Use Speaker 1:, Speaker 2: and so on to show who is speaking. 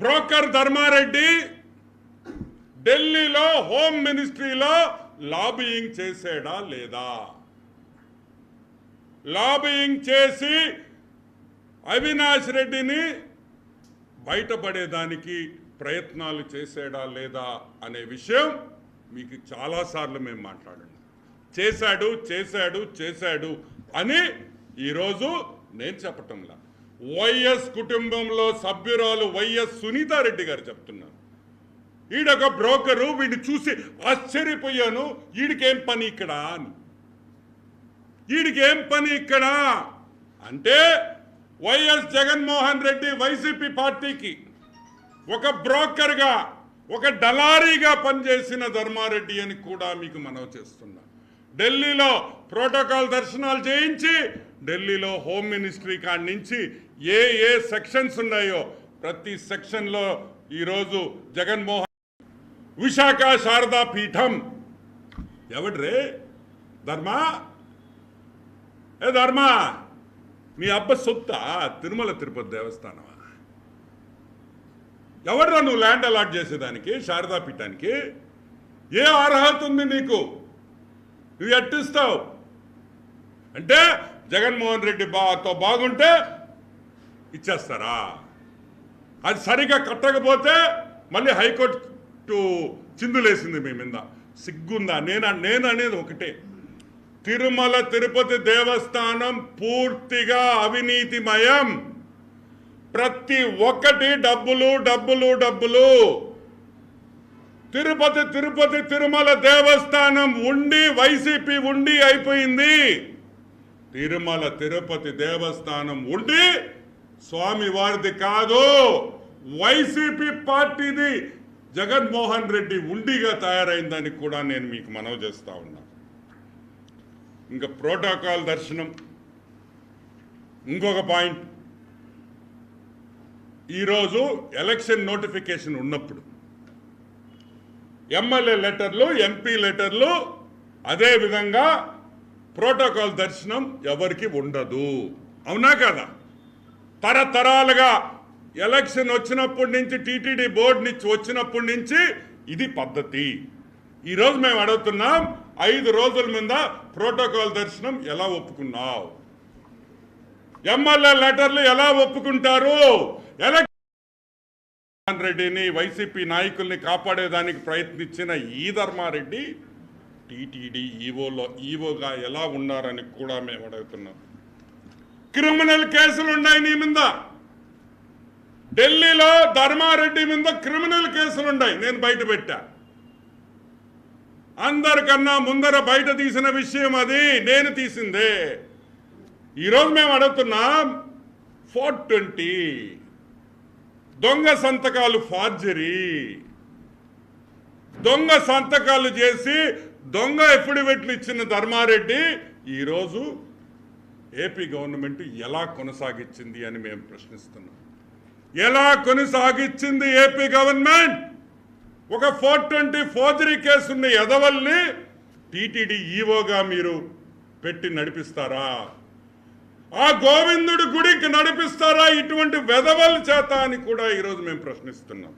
Speaker 1: Broker Dharmareddy ఢిల్లీలో home మినిస్ట్రీలో lobbying చేసాడా లేదా? Lobbying చేసి అవినాష్ రెడ్డిని బయటపడేదానికి ప్రయత్నాలు చేసాడా లేదా అనే విషయం మీకు చాలాసార్లు మేము మాట్లాడాం. చేశాడు చేశాడు చేశాడు అని ఈరోజు నేను చెప్పటంలా. వైఎస్ కుటుంబంలో సభ్యురాలు వైఎస్ సునీతారెడ్డి గారు చెప్తున్నారు. ఈడొక బ్రోకరు వీడిని చూసి ఆశ్చర్యపోయాను. ఈడికేం పని ఇక్కడ? అని ఈడికేం పని ఇక్కడ? అంటే వైఎస్ జగన్మోహన్ రెడ్డి వైసీపీ పార్టీకి ఒక బ్రోకర్గా ఒక డలారీగా పనిచేసిన ధర్మారెడ్డి అని కూడా మీకు మనవి చేస్తున్నా. ఢిల్లీలో ప్రోటోకాల్ దర్శనాలు చేయించి ఢిల్లీలో హోమ్ మినిస్ట్రీ కాడి నుంచి ఏ ఏ సెక్షన్స్ ఉన్నాయో ప్రతి సెక్షన్లో ఈరోజు జగన్మోహన్ విశాఖ శారదా పీఠం. ఎవడ్రే? ధర్మా? ఏ ధర్మా? మీ అబ్బ సొత్తా తిరుమల తిరుపతి దేవస్థానమా? ఎవడ్రా నువ్వు ల్యాండ్ అలాట్ చేసేదానికి శారదా పీఠానికి? ఏ అర్హత ఉంది నీకు? నువ్వు ఎట్టిస్తావు? అంటే జగన్మోహన్ రెడ్డి బాతో బాగుంటే ఇచ్చేస్తారా? అది సరిగా కట్టకపోతే మళ్ళీ హైకోర్టు చిందులేసింది మీ మీద. సిగ్గుందా? నేను నేను అనేది ఒకటే. తిరుమల తిరుపతి దేవస్థానం పూర్తిగా అవినీతిమయం. ప్రతి ఒక్కటి డబ్బులు డబ్బులు డబ్బులు. తిరుపతి తిరుపతి తిరుమల దేవస్థానం ఉండి వైసీపీ ఉండి అయిపోయింది. తిరుమల తిరుపతి దేవస్థానం ఉండి స్వామి వారిది కాదు. వైసీపీ పార్టీది జగన్మోహన్ రెడ్డి ఉండిగా తయారైందని కూడా నేను మీకు మనవి చేస్తా ఉన్నా. ఇంకా ప్రోటోకాల్ దర్శనం. ఇంకొక పాయింట్. ఈరోజు ఎలక్షన్ నోటిఫికేషన్ ఉన్నప్పుడు ఎమ్మెల్యే లెటర్లు ఎంపీ లెటర్లు అదేవిధంగా ప్రోటోకాల్ దర్శనం ఎవరికి ఉండదు. అవునా కదా? తరతరాలుగా ఎలక్షన్ వచ్చినప్పటి నుంచి టీటీడీ బోర్డు నుంచి వచ్చినప్పటి నుంచి ఇది పద్ధతి. ఈరోజు మేము అడుగుతున్నాం ఐదు రోజుల మీద ప్రోటోకాల్ దర్శనం ఎలా ఒప్పుకున్నావు? ఎమ్మెల్యే లెటర్లు ఎలా ఒప్పుకుంటారు? ఎలక్షన్ రెడ్డిని వైసీపీ నాయకుల్ని కాపాడేదానికి ప్రయత్నించిన ఈ ధర్మారెడ్డి టీటీడీ ఈవోలో ఈవోగా ఎలా ఉన్నారని కూడా మేము అడుగుతున్నాం. క్రిమినల్ కేసులు ఉన్నాయి నీ మీద. ఢిల్లీలో ధర్మారెడ్డి మీద క్రిమినల్ కేసులు ఉన్నాయి. నేను బయట పెట్టా. అందరికన్నా ముందర బయట తీసిన విషయం అది నేను తీసిందే. ఈరోజు మేము అడుగుతున్నాం ఫోర్ ట్వంటీ. దొంగ సంతకాలు ఫార్జరీ. దొంగ సంతకాలు చేసి దొంగ ఎఫిడవిట్లు ఇచ్చిన ధర్మారెడ్డి? ఈరోజు ఏపీ గవర్నమెంట్ ఎలా కొనసాగించింది అని మేము ప్రశ్నిస్తున్నాం. ఎలా కొనసాగించింది ఏపీ గవర్నమెంట్? ఒక ఫోర్ ట్వంటీ ఫోర్జరీ కేసు ఉన్న ఎదవల్ని టీటీడీ ఈవోగా మీరు పెట్టి నడిపిస్తారా? ఆ గోవిందుడి గుడికి నడిపిస్తారా? ఇటువంటి వెధవల చేత అని కూడా ఈరోజు మేము ప్రశ్నిస్తున్నాం.